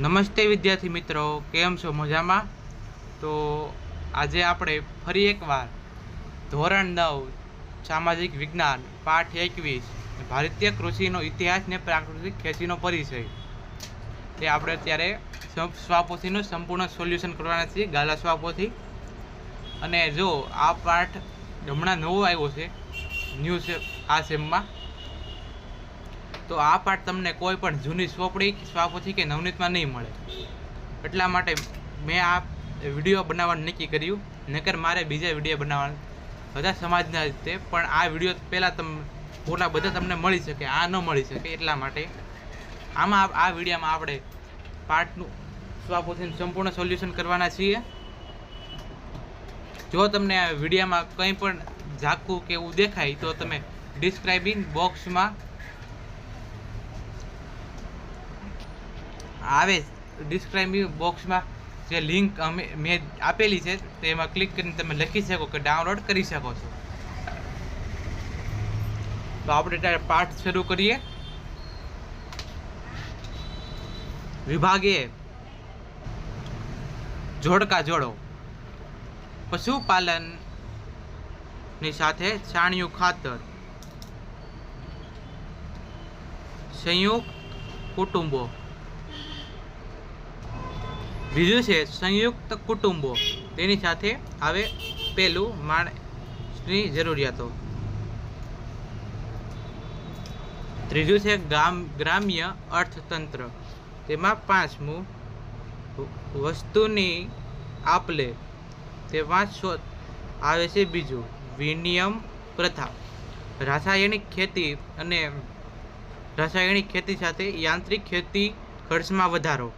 નમસ્તે વિદ્યાર્થી મિત્રો, કેમ છો? મજામાં? તો આજે આપણે ફરી એકવાર ધોરણ નવ, સામાજિક વિજ્ઞાન, પાઠ એકવીસ, ભારતીય કૃષિનો ઇતિહાસ ને પ્રાકૃતિક ખેતીનો પરિચય. તે આપણે અત્યારે સ્વ- સ્વાપોથીનું સંપૂર્ણ સોલ્યુશન કરવાના છીએ, ગાલા સ્વાપોથી. અને જો આ પાઠ હમણાં નવો આવ્યો છે, ન્યૂ આ સેમમાં તો આ પાઠ તમને કોઈ પણ જૂની સોપડી સ્વાપોથી કે નવનીતમાં નહીં મળે. એટલા માટે મેં આ વીડિયો બનાવવાનું નક્કી કર્યું. નકર મારે બીજા વીડિયો બનાવવાનું બધા સમાજના રીતે, પણ આ વીડિયો પહેલાં તમ, ઓલા બધા તમને મળી શકે, આ ન મળી શકે એટલા માટે આમાં આ- વિડીયોમાં આપણે પાઠનું સ્વાપોથીનું સંપૂર્ણ સોલ્યુશન કરવાના છીએ. જો તમને આ વિડીયોમાં કંઈ પણ ઝાકું કે એવું દેખાય, તો તમે ડિસ્ક્રાઇબિંગ બોક્સમાં આવે ડિસ્ક્રાઇબિંગ બોક્સમાં જે લિંક અમે મેં આપેલી છે તેમાં ક્લિક કરીને તમે લખી શકો કે ડાઉનલોડ કરી શકો છો. તો આપણે ત્યારે પાઠ શરૂ કરીએ. વિભાગે જોડકા જોડો. પશુપાલનની સાથે છાણિયું ખાતર. સંયુક્ત કુટુંબો. બીજું છે સંયુક્ત કુટુંબો. તેની સાથે આવે પેલું માણસની જરૂરિયાતો. ત્રીજું છે ગામ, ગ્રામ્ય અર્થતંત્ર. તેમાં પાંચમું વસ્તુની આપલે. તેમાં આવે છે બીજું વિનિયમ પ્રથા. રાસાયણિક ખેતી અને રાસાયણિક ખેતી સાથે યાંત્રિક ખેતી ખર્ચમાં વધારો.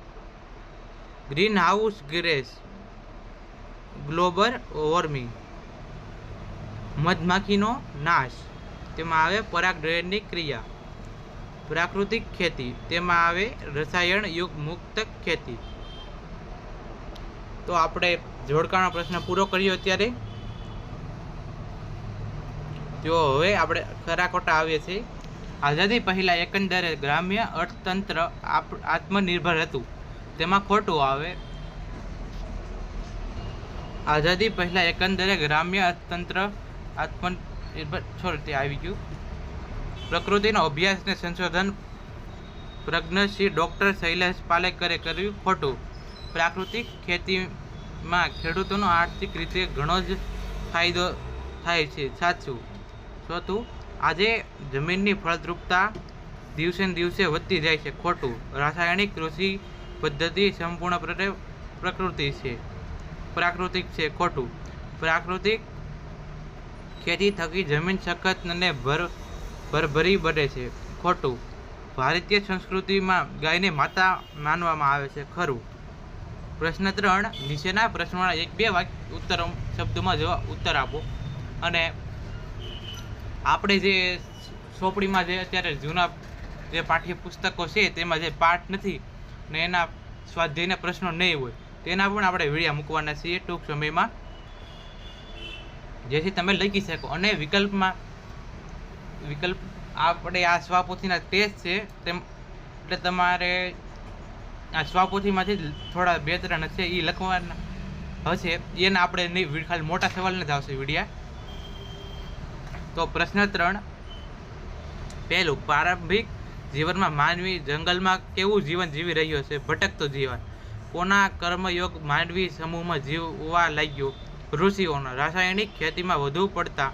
Greenhouse gas global warming. મધમાખીનો નાશ. તેમાં આવે પરાગડની ક્રિયા. પ્રાકૃતિક ખેતી. તેમાં આવે રસાયણ યુગ મુક્ત ખેતી. તો આપણે જોડકાનો પ્રશ્ન પૂરો કર્યો અત્યારે. જો હવે આપણે ખરાકોટા આવીએ છીએ. આઝાદી પહેલાં એકંદરે ગ્રામ્ય અર્થતંત્ર આત્મનિર્ભર હતું. તેમાં ખોટું આવે. આઝાદી પહેલાં એકંદરે ગ્રામ્ય અર્થતંત્ર આત્મનિર્ભર છોડ તે આવી ગયું. પ્રકૃતિનો અભ્યાસ ને સંશોધન પ્રજ્ઞશ્રી ડૉક્ટર શૈલેષ પાલેકરે કર્યું ખોટું. પ્રાકૃતિક ખેતીમાં ખેડૂતોનો આર્થિક રીતે ઘણો જ ફાયદો થાય છે, સાચું. ચોથું, આજે જમીનની ફળદ્રુપતા દિવસે ને દિવસે વધતી જાય છે, ખોટું. રાસાયણિક કૃષિ પદ્ધતિ સંપૂર્ણ પ્રકૃતિ છે. પ્રાકૃતિક છે, ખોટું. પ્રાકૃતિક ખેતી થકી જમીન સખત અને ભર, ભરભરી બને છે. ખોટું. ભારતીય સંસ્કૃતિમાં ગાયને માતા માનવામાં આવે છે. ખરું. પ્રશ્ન ત્રણ, નીચેના પ્રશ્નોના એક બે વાક્ય ઉત્તર, શબ્દોમાં જવાબ ઉત્તર આપો. અને આપણે જે સોપડીમાં જે અત્યારે જૂના જે પાઠ્યપુસ્તકો છે તેમાં જે પાઠ નથી ને એના સ્વાધ્યાયના પ્રશ્નો નહીં હોય. તેના પણ આપણે વિડીયા મૂકવાના છીએ ટૂંક સમયમાં. જેથી તમે લખી શકો. અને વિકલ્પમાં, વિકલ્પ આપણે આ સ્વાપોથીના ટેસ્ટ છે, તેમ એટલે તમારે આ સ્વાપોથીમાંથી થોડા બે ત્રણ હશે એ લખવાના હશે. એને આપણે નહીં ખાલી મોટા સવાલ જ આવશે વિડીયા. તો પ્રશ્ન ત્રણ. પહેલું, પ્રારંભિક જીવનમાં માનવી જંગલમાં કેવું જીવન જીવી રહ્યો છે? ભટકતો જીવન. કોના કર્મયોગ માનવી સમૂહમાં જીવવા લાગ્યો? ઋષિઓના રાસાયણિક ખેતીમાં વધુ પડતા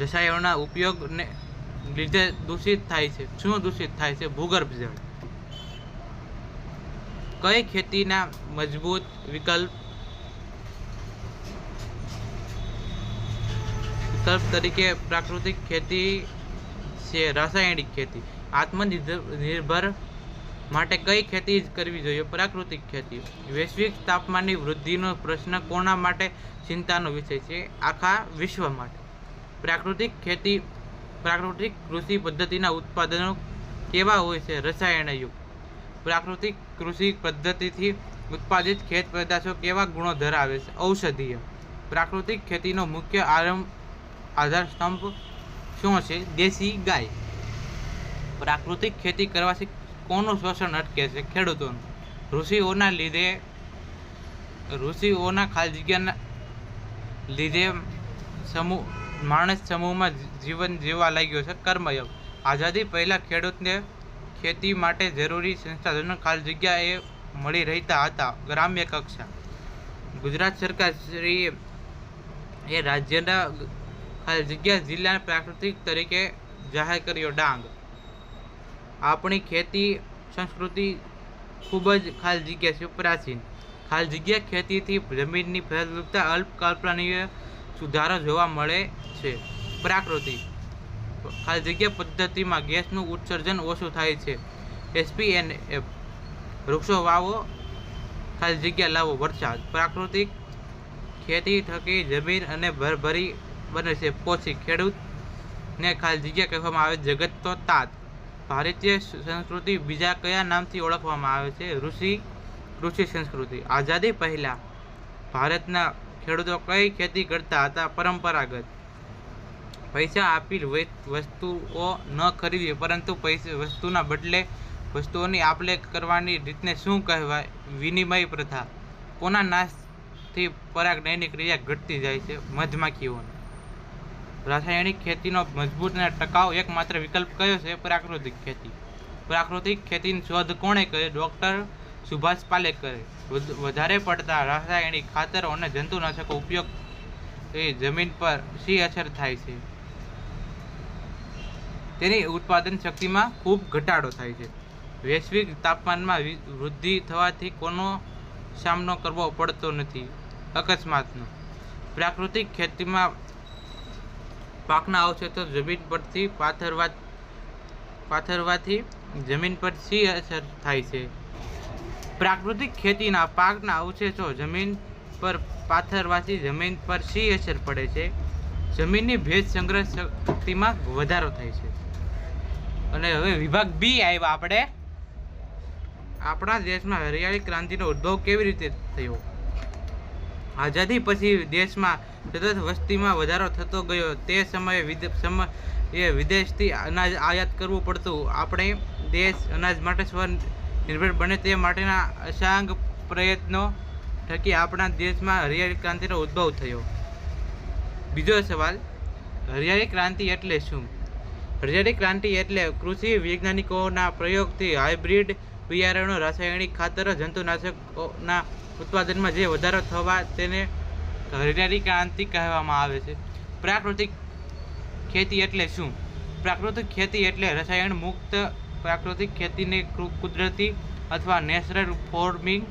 રસાયણોના ઉપયોગને લીધે દૂષિત થાય છે. શું દૂષિત થાય છે? ભૂગર્ભ જળ. કઈ ખેતીના મજબૂત વિકલ્પ વિકલ્પ તરીકે પ્રાકૃતિક ખેતી છે રાસાયણિક ખેતી. આત્મનિર્ભર માટે કઈ ખેતી કરવી જોઈએ? પ્રાકૃતિક ખેતી. વૈશ્વિક તાપમાનની વૃદ્ધિનો પ્રશ્ન કોના માટે? ચિંતાનો વિષય છે આખા વિશ્વ માટે. પ્રાકૃતિક ખેતી, પ્રાકૃતિક કૃષિ પદ્ધતિના ઉત્પાદનો કેવા હોય છે? રસાયણયુક્ત પ્રાકૃતિક કૃષિ પદ્ધતિથી ઉત્પાદિત ખેત પેદાશો કેવા ગુણો ધરાવે છે? ઔષધીય. પ્રાકૃતિક ખેતીનો મુખ્ય આરંભ આધાર સ્તંભ શું છે દેશી ગાય. પ્રાકૃતિક ખેતી કરવાથી કોનું શોષણ અટકે છે ખેડૂતોનું? ઋષિઓના લીધે, ઋષિઓના ખાલી જગ્યાના લીધે સમૂહ, માણસ સમૂહમાં જીવન જીવવા લાગ્યો છે કર્મયોગ. આઝાદી પહેલાં ખેડૂતને ખેતી માટે જરૂરી સંસાધનો ખાલી જગ્યાએ મળી રહેતા હતા. ગ્રામ્ય કક્ષા. ગુજરાત સરકાર શ્રી એ રાજ્યના ખાલી જગ્યા જિલ્લાના પ્રાકૃતિક તરીકે જાહેર કર્યો ડાંગ. આપણી ખેતી સંસ્કૃતિ ખૂબ જ ખાલી જગ્યા છે, પ્રાચીન. ખાલી જગ્યા ખેતીથી જમીનની ફળદ્રુપતા અલ્પ કલ્પનીય સુધારો જોવા મળે છે. પ્રાકૃતિક. ખાલી જગ્યા પદ્ધતિમાં ગેસનું ઉત્સર્જન ઓછું થાય છે. SP N F. વૃક્ષો વાવો, ખાલી જગ્યા લાવો વરસાદ. પ્રાકૃતિક ખેતી થકી જમીન અને ભરભરી બને છે. પોછી ખેડૂતને ખાલી જગ્યા કહેવામાં આવે, જગત તો તાત. ભારતીય સંસ્કૃતિ બીજા કયા નામથી ઓળખવામાં આવે છે? ઋષિ કૃષિ સંસ્કૃતિ. આઝાદી પહેલાં ભારતના ખેડૂતો કઈ ખેતી કરતા હતા? પરંપરાગત. પૈસા આપી વસ્તુઓ ન ખરીદવી, પરંતુ પૈસા, વસ્તુના બદલે વસ્તુઓની આપલે કરવાની રીતને શું કહેવાય? વિનિમય પ્રથા. કોના નાશથી પરાગનયની ક્રિયા ઘટતી જાય છે? મધમાખીઓની. રાસાયણિક ખેતીનો મજબૂત અને ટકાઉ એકમાત્ર વિકલ્પ કયો છે? પ્રાકૃતિક ખેતી. પ્રાકૃતિક ખેતીની શોધ કોણે કરી? ડૉક્ટર સુભાષ પાલેકરે. વધ- વધારે પડતા રાસાયણિક ખાતરો અને જંતુનાશકો ઉપયોગ એ જમીન પર શી અસર થાય છે? તેની ઉત્પાદન શક્તિમાં ખૂબ ઘટાડો થાય છે. વૈશ્વિક તાપમાનમાં વૃદ્ધિ થવાથી કોનો સામનો કરવો પડતો નથી. અકસ્માતનો. પ્રાકૃતિક ખેતીમાં પાકના અવશેષો જમીન પરથી પાથરવા પાથરવાથી જમીન પર શી અસર થાય છે. પ્રાકૃતિક ખેતીના પાકના અવશેષો જમીન પર પાથરવાથી જમીન પર શી અસર પડે છે. જમીનની ભેજ સંગ્રહ શક્તિમાં વધારો થાય છે. અને હવે વિભાગ બી આવ્યા આપણે. આપણા દેશમાં હરિયાળી ક્રાંતિનો ઉદ્ભવ કેવી રીતે થયો? આઝાદી પછી દેશમાં સતત વસ્તીમાં વધારો થતો ગયો. તે સમયે એ વિદેશથી અનાજ આયાત કરવું પડતું. આપણે દેશ અનાજ માટે સ્વનિર્ભર બને તે માટેના અસાંગ પ્રયત્નો થકી આપણા દેશમાં હરિયાળી ક્રાંતિનો ઉદ્ભવ થયો. બીજો સવાલ, હરિયાળી ક્રાંતિ એટલે શું? હરિયાળી ક્રાંતિ એટલે કૃષિ વૈજ્ઞાનિકોના પ્રયોગથી હાઇબ્રિડ બિયારણો, રાસાયણિક ખાતરો, જંતુનાશકોના ઉત્પાદનમાં જે વધારો થવા તેને હરિયાળી ક્રાંતિ કહેવામાં આવે છે. પ્રાકૃતિક ખેતી એટલે શું? પ્રાકૃતિક ખેતી એટલે રસાયણ મુક્ત પ્રાકૃતિક ખેતીને કુદરતી અથવા નેચરલ ફોર્મિંગ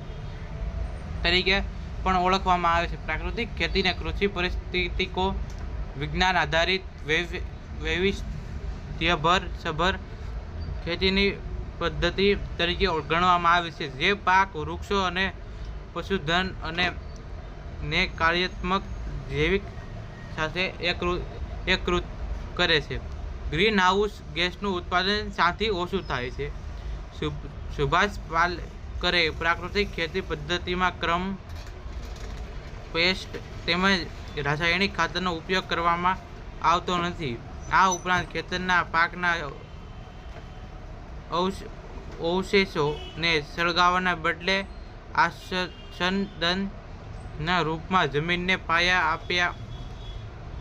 તરીકે પણ ઓળખવામાં આવે છે. પ્રાકૃતિક ખેતીને કૃષિ પરિસ્થિતિકો, વિજ્ઞાન આધારિત વૈવ- વૈવિધ્યભર, સભર ખેતીની પદ્ધતિ તરીકે ગણવામાં આવે છે. જે પાક, વૃક્ષો અને પશુધન અને ને કાર્યાત્મક જૈવિક સાથે એકૃત કરે છે. ગ્રીન હાઉસ ગેસનું ઉત્પાદન સાથી ઓછું થાય છે. સુભ- સુભાષ પાલકરે પ્રાકૃતિક ખેતી પદ્ધતિમાં ક્રમ, પેસ્ટ તેમજ રાસાયણિક ખાતરનો ઉપયોગ કરવામાં આવતો નથી. આ ઉપરાંત ખેતરના પાકના અવશેષોને સળગાવવાના બદલે આસંદનના રૂપમાં જમીનને પાયા આપ્યા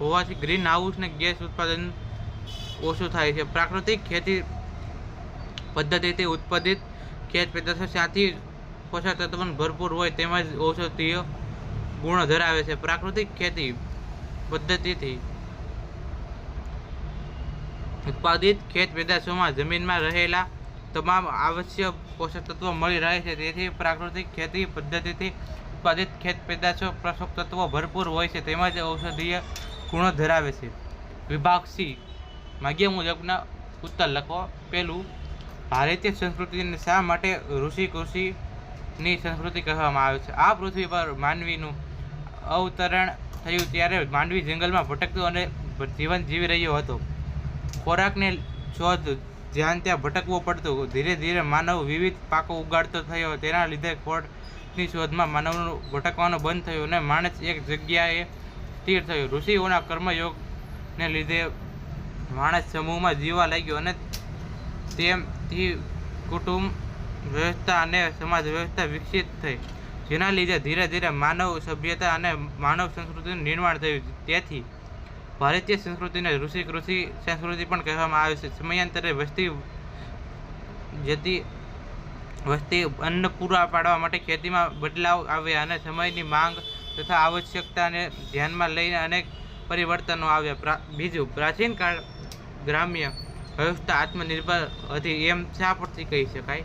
હોવાથી ગ્રીન હાઉસને ગેસ ઉત્પાદન ઓછું થાય છે. પ્રાકૃતિક ખેતી પદ્ધતિથી ઉત્પાદિત ખેત પેદાશો ત્યાંથી પોષક તત્વો ભરપૂર હોય તેમજ ઔષધીય ગુણો ધરાવે છે. પ્રાકૃતિક ખેતી પદ્ધતિથી ઉત્પાદિત ખેત પેદાશોમાં જમીનમાં રહેલા તમામ આવશ્યક પોષક તત્વો મળી રહે છે. તેથી પ્રાકૃતિક ખેતી પદ્ધતિથી ઉત્પાદિત ખેત પેદાશો પોષક તત્વો ભરપૂર હોય છે. તેમજ ઔષધીય ગુણો ધરાવે છે. વિભાગ સી. માગ્ય મુજબના ઉત્તર લખો. પહેલું, ભારતીય સંસ્કૃતિને શા માટે ઋષિ કૃષિની સંસ્કૃતિ કહેવામાં આવે છે? આ પૃથ્વી પર માનવીનું અવતરણ થયું ત્યારે માનવી જંગલમાં ભટકતો અને જીવન જીવી રહ્યો હતો. ખોરાકને શોધ જ્યાં ત્યાં ભટકવું પડતું. ધીરે ધીરે માનવ વિવિધ પાકો ઉગાડતો થયો. તેના લીધે ખોળની શોધમાં માનવનું ભટકવાનું બંધ થયું અને માણસ એક જગ્યાએ સ્થિર થયો. ઋષિઓના કર્મયોગને લીધે માણસ સમૂહમાં જીવવા લાગ્યો અને તેમથી કુટુંબ વ્યવસ્થા અને સમાજ વ્યવસ્થા વિકસિત થઈ. જેના લીધે ધીરે ધીરે માનવ સભ્યતા અને માનવ સંસ્કૃતિનું નિર્માણ થયું. તેથી ભારતીય સંસ્કૃતિને ઋષિ કૃષિ સંસ્કૃતિ પણ કહેવામાં આવે છે. સમયાંતરે વસ્તી જતી વસ્તી અન્ન પૂરા પાડવા માટે ખેતીમાં બદલાવ આવ્યા અને સમયની માંગ તથા આવશ્યકતાને ધ્યાનમાં લઈને અનેક પરિવર્તનો આવ્યા. બીજું, પ્રાચીન કાળ ગ્રામ્ય વ્યવસ્થા આત્મનિર્ભર હતી એમ શા પરથી કહી શકાય?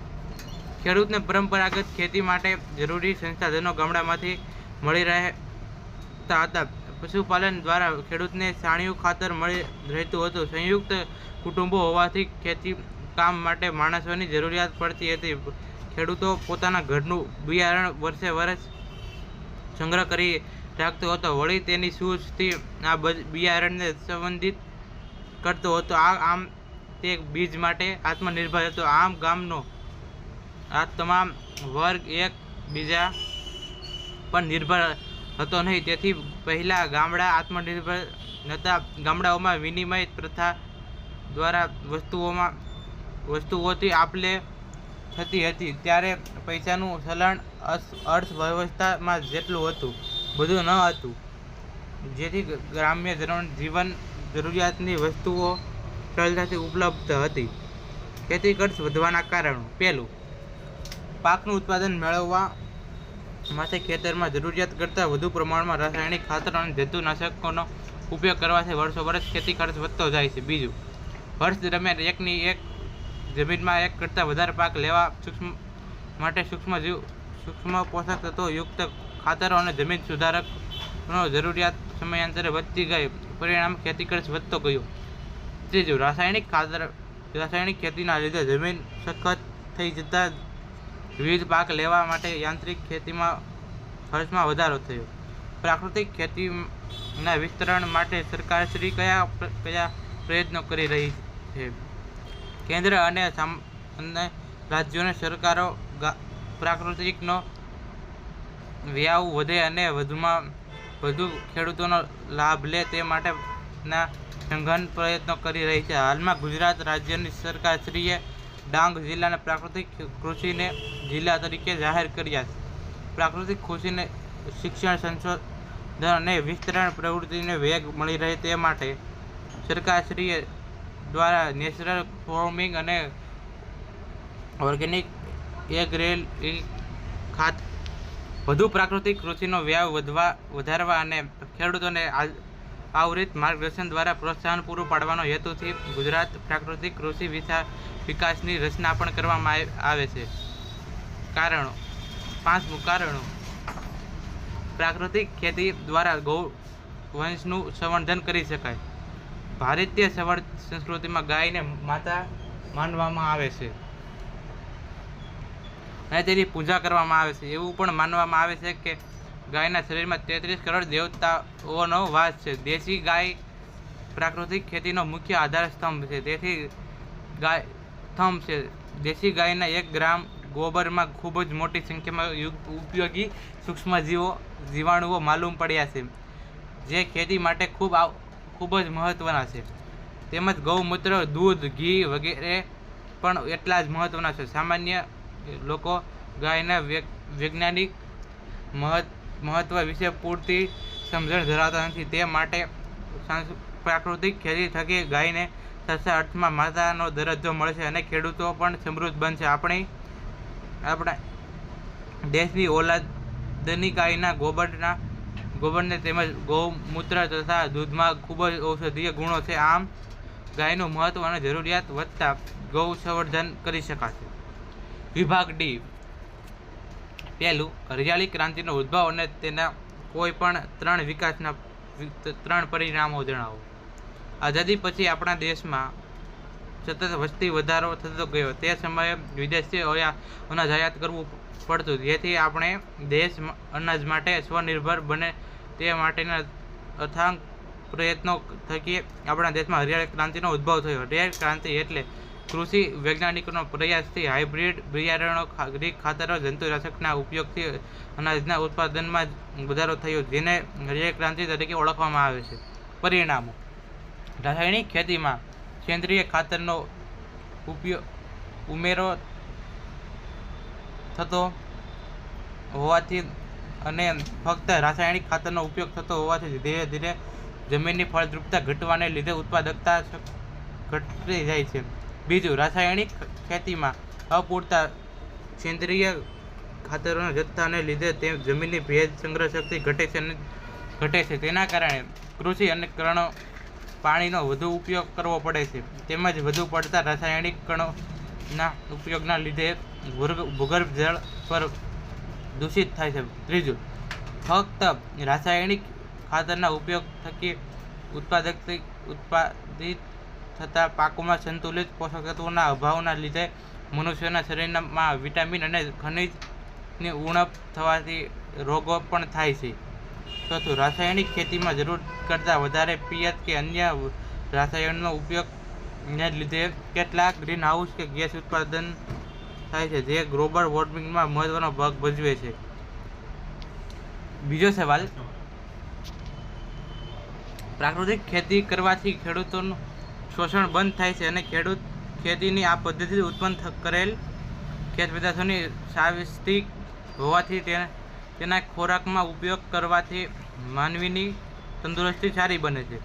ખેડૂતને પરંપરાગત ખેતી માટે જરૂરી સંસાધનો ગામડામાંથી મળી રહેતા હતા. પશુપાલન દ્વારા ખેડૂતને છાણિયું ખાતર મળી રહેતું હતું. સંયુક્ત કુટુંબો હોવાથી ખેતી કામ માટે માણસોની જરૂરિયાત પડતી હતી. ખેડૂતો પોતાના ઘરનું બિયારણ વર્ષે વર્ષ સંગ્રહ કરી રાખતો હતો. વળી તેની સૂઝથી આ બિયારણને સંબંધિત કરતો હતો. આ આમ તે બીજ માટે આત્મનિર્ભર હતો. આમ ગામનો આ તમામ વર્ગ એક બીજા પર નિર્ભર હતો નહીં. તેથી પહેલાં ગામડા આત્મનિર્ભર નહોતા ગામડાઓમાં વિનિમય પ્રથા દ્વારા વસ્તુઓમાં, વસ્તુઓથી આપલે થતી હતી. ત્યારે પૈસાનું ચલણ અર્થવ્યવસ્થામાં જેટલું હતું, બધું ન હતું. જેથી ગ્રામ્ય જીવન જરૂરિયાતની વસ્તુઓ સરળતાથી ઉપલબ્ધ હતી. ખેતી ખર્ચ વધવાના કારણો. પહેલું, પાકનું ઉત્પાદન મેળવવા માટે ખેતરમાં જરૂરિયાત કરતાં વધુ પ્રમાણમાં રાસાયણિક ખાતર અને જંતુનાશકોનો ઉપયોગ કરવાથી વર્ષો વર્ષ ખેતી ખર્ચ વધતો જાય છે. બીજું, વર્ષ દરમિયાન એકની એક જમીનમાં એક કરતાં વધારે પાક લેવા સૂક્ષ્મ માટે સૂક્ષ્મ જીવ, સૂક્ષ્મ પોષક તત્વો યુક્ત ખાતરો અને જમીન સુધારકનો જરૂરિયાત સમયાંતરે વધતી ગઈ. પરિણામ ખેતી ખર્ચ વધતો ગયો. ત્રીજું, રાસાયણિક ખાતર, રાસાયણિક ખેતીના લીધે જમીન સખત થઈ જતાં વિવિધ પાક લેવા માટે યાંત્રિક ખેતીમાં ખર્ચમાં વધારો થયો. પ્રાકૃતિક ખેતીના વિસ્તરણ માટે સરકાર શ્રી કયા કયા પ્રયત્નો કરી રહી છે? કેન્દ્ર અને રાજ્યોની સરકારો પ્રાકૃતિકનો વ્યાવ વધે અને વધુમાં વધુ ખેડૂતોનો લાભ લે તે માટેના સંઘન પ્રયત્નો કરી રહી છે. હાલમાં ગુજરાત રાજ્યની સરકારશ્રીએ ડાંગ જિલ્લાના પ્રાકૃતિક કૃષિને જિલ્લા તરીકે જાહેર કર્યા પ્રાકૃતિક કૃષિને શિક્ષણ સંશોધન અને વિસ્તરણ પ્રવૃત્તિને વેગ મળી રહે તે માટે સરકારશ્રીએ દ્વારા નેચરલ ફોર્મિંગ અને ઓર્ગેનિક એગ્રેલ ખાત વધુ પ્રાકૃતિક કૃષિનો વ્યાપ વધવા, વધારવા અને ખેડૂતોને આવૃત માર્ગદર્શન દ્વારા પ્રોત્સાહન પૂરું પાડવાનો હેતુથી ગુજરાત પ્રાકૃતિક કૃષિ વિકાસની રચના પણ કરવામાં આવે છે. કારણો, પાંચમું કારણો, પ્રાકૃતિક ખેતી દ્વારા ગૌ વંશનું સંવર્ધન કરી શકાય. ભારતીય સંવર્ સંસ્કૃતિમાં ગાયને માતા માનવામાં આવે છે. અને તેની પૂજા કરવામાં આવે છે. એવું પણ માનવામાં આવે છે કે ગાયના શરીરમાં તેત્રીસ કરોડ દેવતાઓનો વાસ છે. દેશી ગાય પ્રાકૃતિક ખેતીનો મુખ્ય આધાર સ્તંભ છે. તેથી ગાય સ્તંભ છે. દેશી ગાયના એક ગ્રામ ગોબરમાં ખૂબ જ મોટી સંખ્યામાં ઉપયોગી સૂક્ષ્મજીવો, જીવાણુઓ માલુમ પડ્યા છે, જે ખેતી માટે ખૂબ ખૂબ જ મહત્ત્વના છે. તેમજ ગૌમૂત્ર, દૂધ, ઘી વગેરે પણ એટલા જ મહત્ત્વના છે. સામાન્ય લોકો ગાયના વૈજ્ઞાનિક મહત્ત્વ વિશે પૂરતી સમજણ ધરાવતા નથી. તે માટે પ્રાકૃતિક ખેતી થકી ગાયને સાચા અર્થમાં માતાનો દરજ્જો મળશે અને ખેડૂતો પણ સમૃદ્ધ બનશે. આપણી આપણા દેશની ઓલાદની ગાયના ગોબરના, ગોબરને તેમજ ગૌમૂત્ર તથા દૂધમાં ખૂબ જ ઔષધીય ગુણો છે. આમ, ગાયનું મહત્ત્વ અને જરૂરિયાત વધતા ગૌ સંવર્ધન કરી શકાશે. વિભાગ ડી. પહેલું, હરિયાળી ક્રાંતિનો ઉદ્ભવ અને તેના કોઈ પણ ત્રણ વિકાસના, ત્રણ પરિણામો જણાવો. આઝાદી પછી આપણા દેશમાં સતત વસ્તી વધારો થતો ગયો. તે સમયે વિદેશથી અનાજ આયાત કરવું પડતું. જેથી આપણે દેશ અનાજ માટે સ્વનિર્ભર બને તે માટેના અથાંગ પ્રયત્નો થકી આપણા દેશમાં હરિયાળી ક્રાંતિનો ઉદ્ભવ થયો. હરિયાળી ક્રાંતિ એટલે કૃષિ વૈજ્ઞાનિકોનો પ્રયાસથી હાઇબ્રિડ બિયારણો ગ્રીક ખાતરો, જંતુનાશકના ઉપયોગથી અનાજના ઉત્પાદનમાં વધારો થયો, જેને હરિયાળી ક્રાંતિ તરીકે ઓળખવામાં આવે છે. પરિણામો. રાસાયણિક ખેતીમાં સેન્દ્રિય ખાતરનો ઉપયોગ ઉમેરો થતો હોવાથી અને ફક્ત રાસાયણિક ખાતરનો ઉપયોગ થતો હોવાથી ધીરે ધીરે જમીનની ફળદ્રુપતા ઘટવાને લીધે ઉત્પાદકતા ઘટતી જાય છે. બીજું, રાસાયણિક ખેતીમાં અપૂરતા સેન્દ્રિય ખાતરોના જથ્થાને લીધે તે જમીનની ભેજ સંગ્રહ શક્તિ ઘટે છે ઘટે છે. તેના કારણે કૃષિ અને કરણો પાણીનો વધુ ઉપયોગ કરવો પડે છે. તેમજ વધુ પડતા રાસાયણિક કણોના ઉપયોગના લીધે ભૂગર્ભ જળ પર દૂષિત થાય છે. ત્રીજું, ફક્ત રાસાયણિક ખાતરના ઉપયોગ થકી ઉત્પાદક ઉત્પાદિત થતા પાકોમાં સંતુલિત પોષક તત્વોના અભાવના લીધે મનુષ્યના શરીરમાં વિટામિન અને ખનિજની ઉણપ થવાથી રોગો પણ થાય છે. ચોથું રાસાયણિક ખેતીમાં જરૂર કરતાં વધારે પિયત કે અન્ય રાસાયણનો ઉપયોગને લીધે કેટલાક ગ્રીન હાઉસ કે ગેસ ઉત્પાદન થાય છે, જે ગ્લોબલ વોર્મિંગમાં મહત્વનો ભાગ ભજવે છે. બીજો સવાલ. પ્રાકૃતિક ખેતી કરવાથી ખેડૂતોનું શોષણ બંધ થાય છે અને ખેડૂત ખેતીની આ પદ્ધતિથી ઉત્પન્ન કરેલ ખેત પેદાશોની સાવિસ્તિક હોવાથી તે તેના ખોરાકમાં ઉપયોગ કરવાથી માનવીની તંદુરસ્તી સારી બને છે.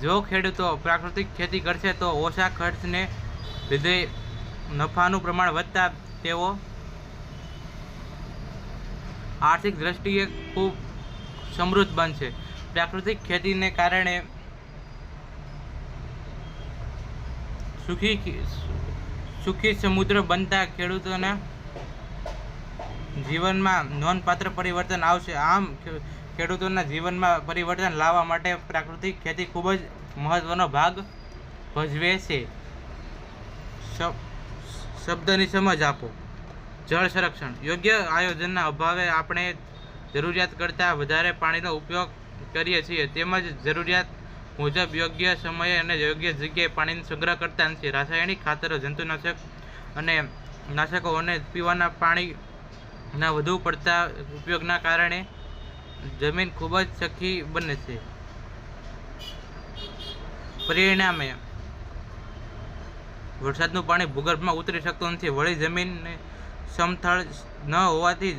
જો ખેડૂતો પ્રાકૃતિક ખેતી કરશે તો ઓછા ખર્ચને લીધે નફાનું પ્રમાણ વધતા તેઓ આર્થિક દ્રષ્ટિએ ખૂબ સમૃદ્ધ બનશે. પ્રાકૃતિક ખેતીને કારણે સુખી સુખી સમુદ્ર બનતા ખેડૂતોના જીવનમાં નોંધપાત્ર પરિવર્તન આવશે. આમ ખેડૂતોના જીવનમાં પરિવર્તન લાવવા માટે પ્રાકૃતિક ખેતી ખૂબ જ મહત્વનો ભાગ ભજવે છે. શબ્દની સમજ આપો. જળ સંરક્ષણ. યોગ્ય આયોજનના અભાવે આપણે જરૂરિયાત કરતાં વધારે પાણીનો ઉપયોગ કરીએ છીએ. તેમજ જરૂરિયાત મુજબ યોગ્ય સમયે અને યોગ્ય જગ્યાએ પાણીનો સંગ્રહ કરતા નથી. રાસાયણિક ખાતરો જંતુનાશક અને નાશકો અને પીવાના પાણીના વધુ પડતા ઉપયોગના કારણે જમીન ખૂબ જ સખી બને છે. પરિણામે વરસાદનું પાણી ભૂગર્ભમાં ઉતરી શકતું નથી. વળી જમીનને સમથળ ન હોવાથી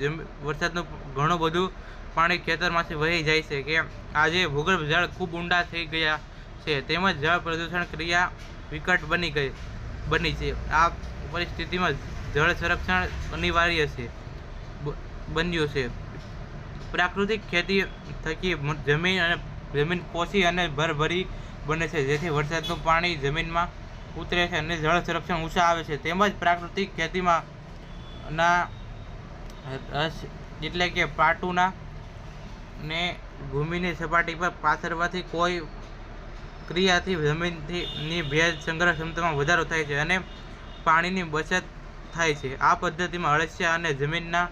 વરસાદનું ઘણું બધું પાણી ખેતરમાંથી વહી જાય છે. કે આજે ભૂગર્ભ જળ ખૂબ ઊંડા થઈ ગયા છે. તેમજ જળ પ્રદૂષણ ક્રિયા વિકટ બની ગઈ, બની છે. આ પરિસ્થિતિમાં જળ સંરક્ષણ અનિવાર્ય છે. બન્યું છે. પ્રાકૃતિક ખેતી થકી જમીન અને જમીન પોષી અને ભરભરી બને છે. જેથી વરસાદનું પાણી જમીનમાં ઉતરે છે અને જળ સંરક્ષણ ઊંચા આવે છે. તેમજ પ્રાકૃતિક ખેતીમાં ના રસ એટલે કે પાટુના ને ભૂમિની સપાટી પર પાથરવાથી કોઈ ક્રિયાથી જમીનથી ભેજ સંગ્રહ ક્ષમતામાં વધારો થાય છે અને પાણીની બચત થાય છે. આ પદ્ધતિમાં અળસિયા અને જમીનના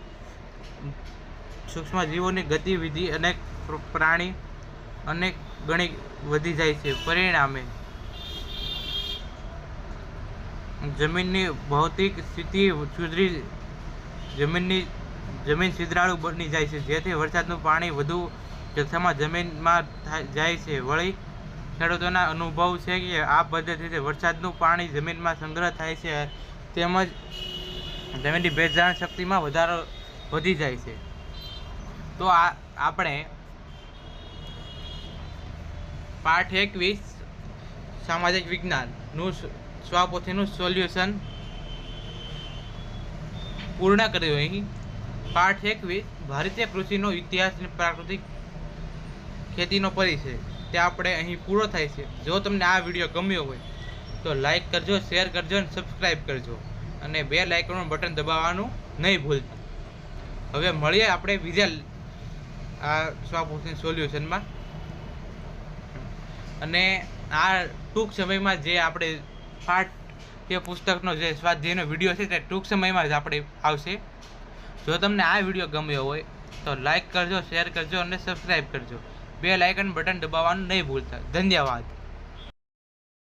સૂક્ષ્મજીવોની ગતિવિધિ અનેક પ્રાણી અનેક ગણી વધી જાય છે. પરિણામે જમીનની ભૌતિક સ્થિતિ સુધરી, જમીનની, જમીન છિદ્રાળુ બની જાય છે. જેથી વરસાદનું પાણી વધુ જથ્થામાં જમીનમાં જાય છે. વળી ખેડૂતોના અનુભવ છે કે આ પદ્ધતિથી વરસાદનું પાણી જમીનમાં સંગ્રહ થાય છે. તેમજ જમીનની ભેજધારણ શક્તિમાં વધારો વધી જાય છે. તો આ આપણે પાઠ એકવીસ, સામાજિક વિજ્ઞાનનું સ્વાપોથીનું સોલ્યુશન પૂર્ણ કર્યું અહીં. પાઠ એકવીસ, ભારતીય કૃષિનો ઇતિહાસ અને પ્રાકૃતિક ખેતીનો પરિચય. તે આપણે અહીં પૂરો થાય છે. જો તમને આ વીડિયો ગમ્યો હોય, તો લાઈક કરજો શેર કરજો અને સબસ્ક્રાઈબ કરજો. અને બે લાઇકનું બટન દબાવવાનું નહીં ભૂલતા. હવે મળીએ આપણે બીજા આ સ્વપોથીન સોલ્યુશનમાં અને આ ટૂંક સમયમાં જે આપણે પાઠ કે પુસ્તકનો જે સ્વાધ્યાયનો વીડિયો છે તે ટૂંક સમયમાં જ આપણે આવશે. જો તમને આ વીડિયો ગમ્યો હોય, તો લાઇક કરજો શેર કરજો અને સબસ્ક્રાઈબ કરજો. બે લાઇકન બટન દબાવવાનું નહીં ભૂલતા. ધન્યવાદ.